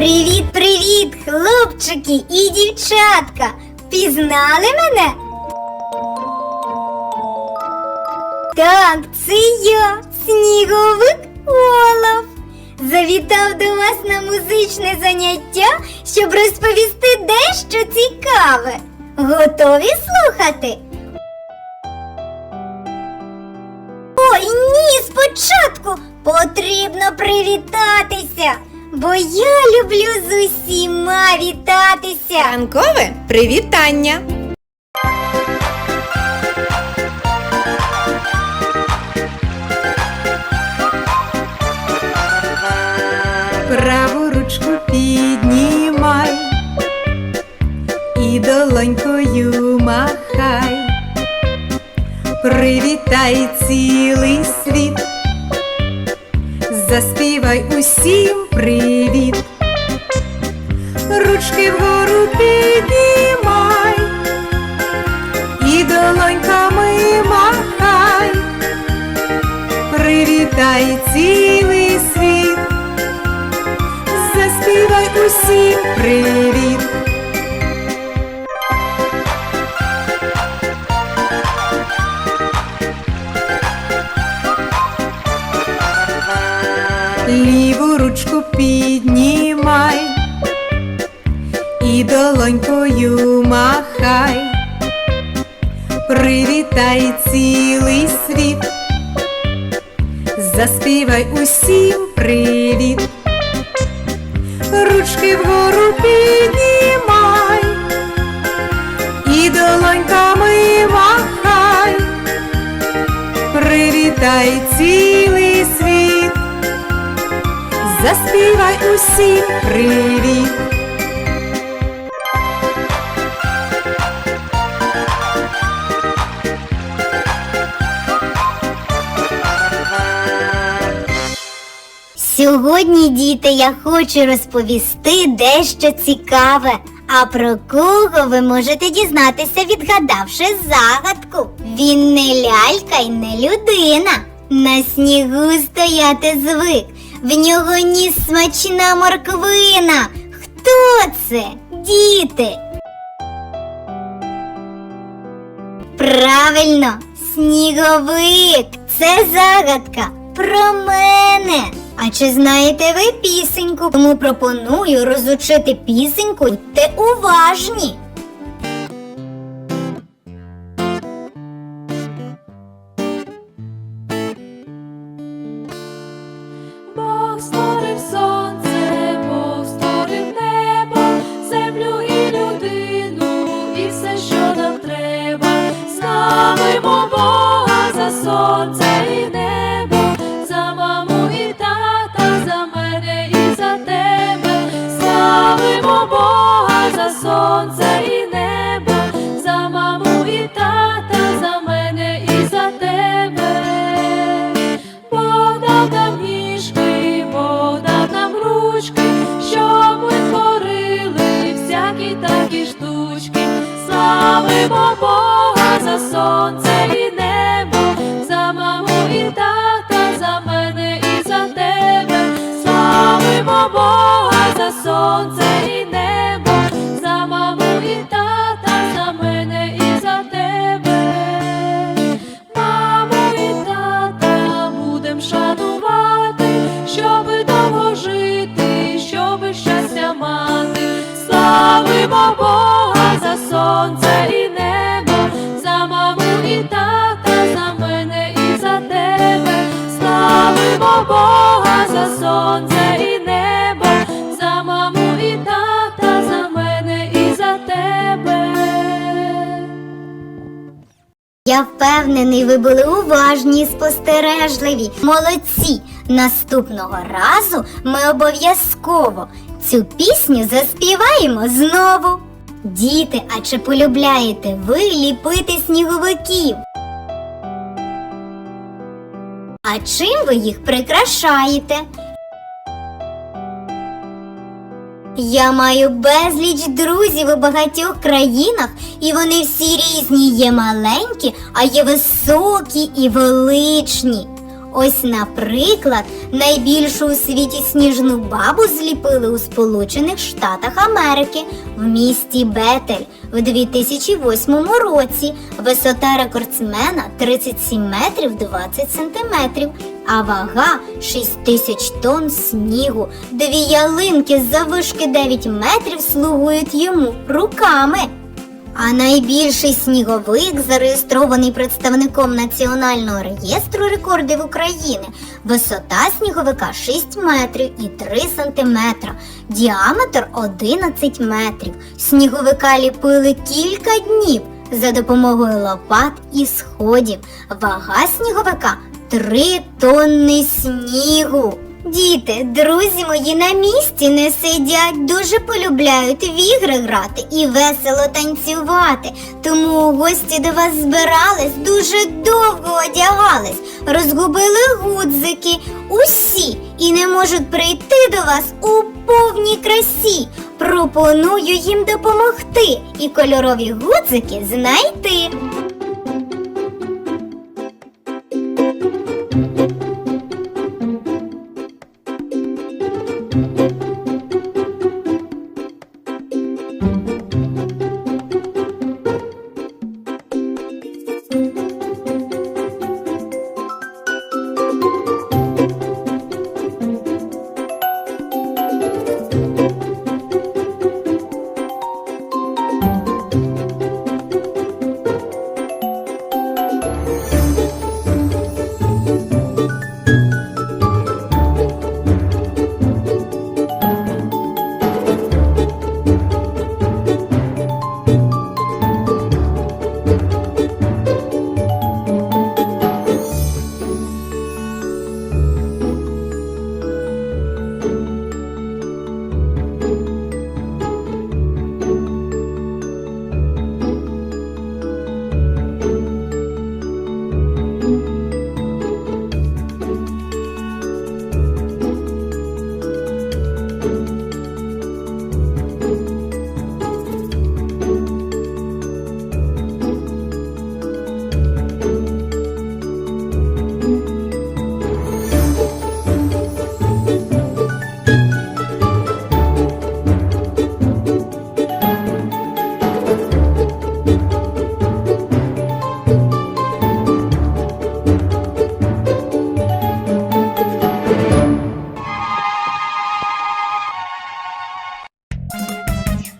Привіт, привіт, хлопчики і дівчатка! Пізнали мене? Так, це я, сніговик Олаф. Завітав до вас на музичне заняття, щоб розповісти дещо цікаве. Готові слухати? Ой, ні, спочатку потрібно привітатися, бо я люблю з усіма вітатися. Ранкове привітання! Праву ручку піднімай і долонькою махай. Привітай цілий світ, заспівай усім привіт. Ручки вгору піднімай і долоньками махай. Привітай цілий світ, заспівай усім привіт. Ліву ручку піднімай і долонькою махай. Привітай цілий світ, заспівай усім привіт. Ручки вгору піднімай і долоньками махай. Привітай цілий світ, заспівай усім привіт. Сьогодні, діти, я хочу розповісти дещо цікаве. А про кого ви можете дізнатися, відгадавши загадку? Він не лялька й не людина. На снігу стояти звик. В нього ніс смачна морквина. Хто це? Діти? Правильно, сніговик. Це загадка про мене. А чи знаєте ви пісеньку? Тому пропоную розучити пісеньку. Будьте уважні. Сонце і небо, за маму і тата, за мене і за тебе. Бог нам ніжки, Бог дав нам ручки, щоб ми творили всякі такі штучки. Славимо Бога за сонце і небо, за маму і тата, за мене і за тебе. Славимо Бога за сонце і небо, Я впевнений, ви були уважні і спостережливі. Молодці! Наступного разу ми обов'язково цю пісню заспіваємо знову. Діти, а чи полюбляєте ви ліпити сніговиків? А чим ви їх прикрашаєте? Я маю безліч друзів у багатьох країнах, і вони всі різні є маленькі, а є високі і величні. Ось, наприклад, найбільшу у світі сніжну бабу зліпили у Сполучених Штатах Америки в місті Бетель в 2008 році. Висота рекордсмена 37 метрів 20 сантиметрів, а вага 6 тисяч тонн снігу. Дві ялинки завишки 9 метрів слугують йому руками. А найбільший сніговик, зареєстрований представником Національного реєстру рекордів України, висота сніговика 6 метрів і 3 сантиметра, діаметр 11 метрів. Сніговика ліпили кілька днів за допомогою лопат і сходів. Вага сніговика 3 тонни снігу. Діти, друзі мої на місці не сидять, дуже полюбляють в ігри грати і весело танцювати. Тому гості до вас збирались, дуже довго одягались, розгубили гудзики усі і не можуть прийти до вас у повній красі. Пропоную їм допомогти і кольорові гудзики знайти.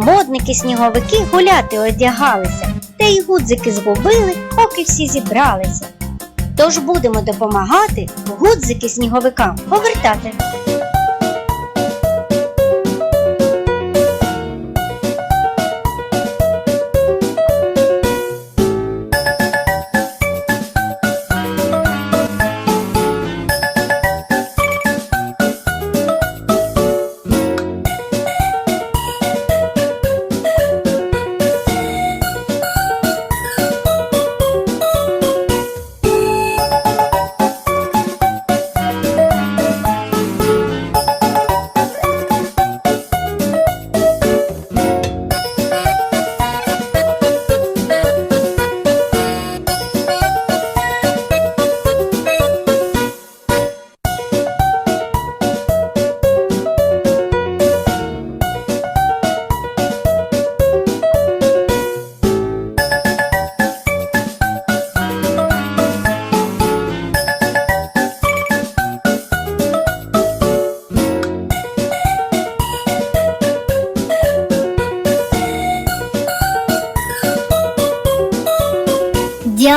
Модники сніговики гуляти одягалися, та й гудзики згубили, поки всі зібралися. Тож будемо допомагати гудзики сніговикам повертати.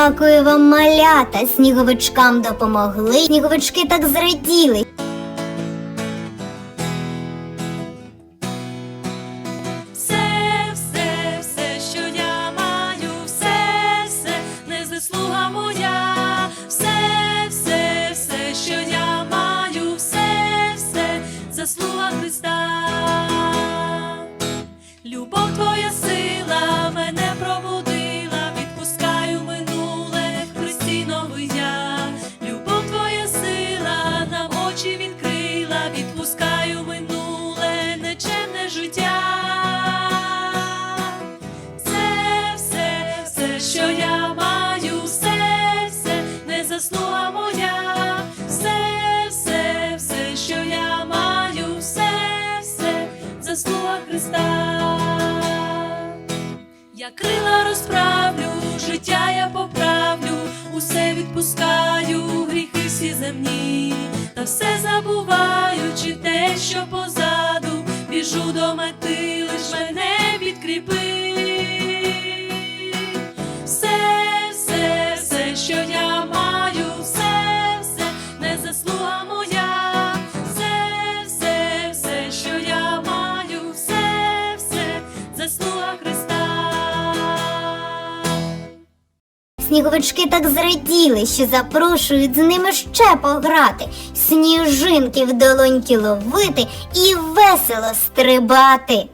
Дякую вам, малята. Сніговичкам допомогли. Сніговички так зраділи. Я крила розправлю, життя я поправлю, усе відпускаю, гріхи всі земні, та все забуваючи те, що позаду, біжу до мети, лиш мене Сніговички так зраділи, що запрошують з ними ще пограти, сніжинки в долоньки ловити і весело стрибати.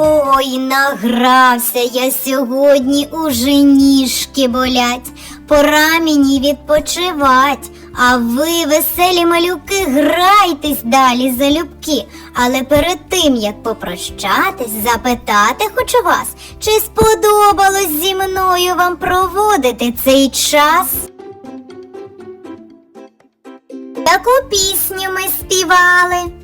Ой, награвся я сьогодні, уже ніжки болять, пора мені відпочивать. А ви, веселі малюки, грайтесь далі залюбки. Але перед тим, як попрощатись, запитати хочу вас, чи сподобалось зі мною вам проводити цей час? Яку пісню ми співали?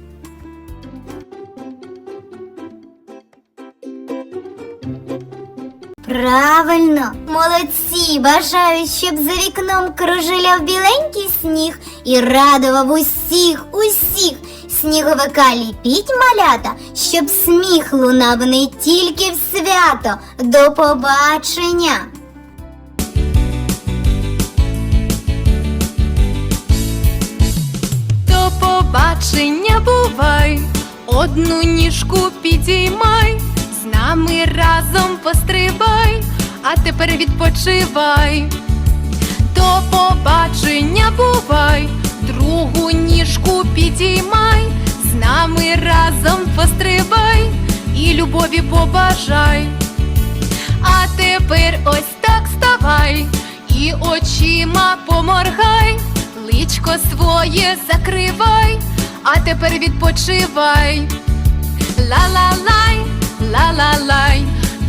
Правильно, молодці! Бажаю, щоб за вікном кружеляв біленький сніг і радував усіх, усіх. Сніговика ліпіть малята, щоб сміх лунав не тільки в свято. До побачення! До побачення бувай, одну ніжку підіймай, нами разом пострибай, а тепер відпочивай. До побачення бувай, другу ніжку підіймай, з нами разом пострибай і любові побажай. А тепер ось так ставай і очима поморгай, личко своє закривай, а тепер відпочивай. Ла-ла-лай, ла-ла-лай,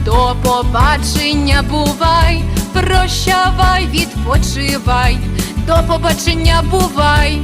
до побачення бувай, прощавай, відпочивай, до побачення бувай.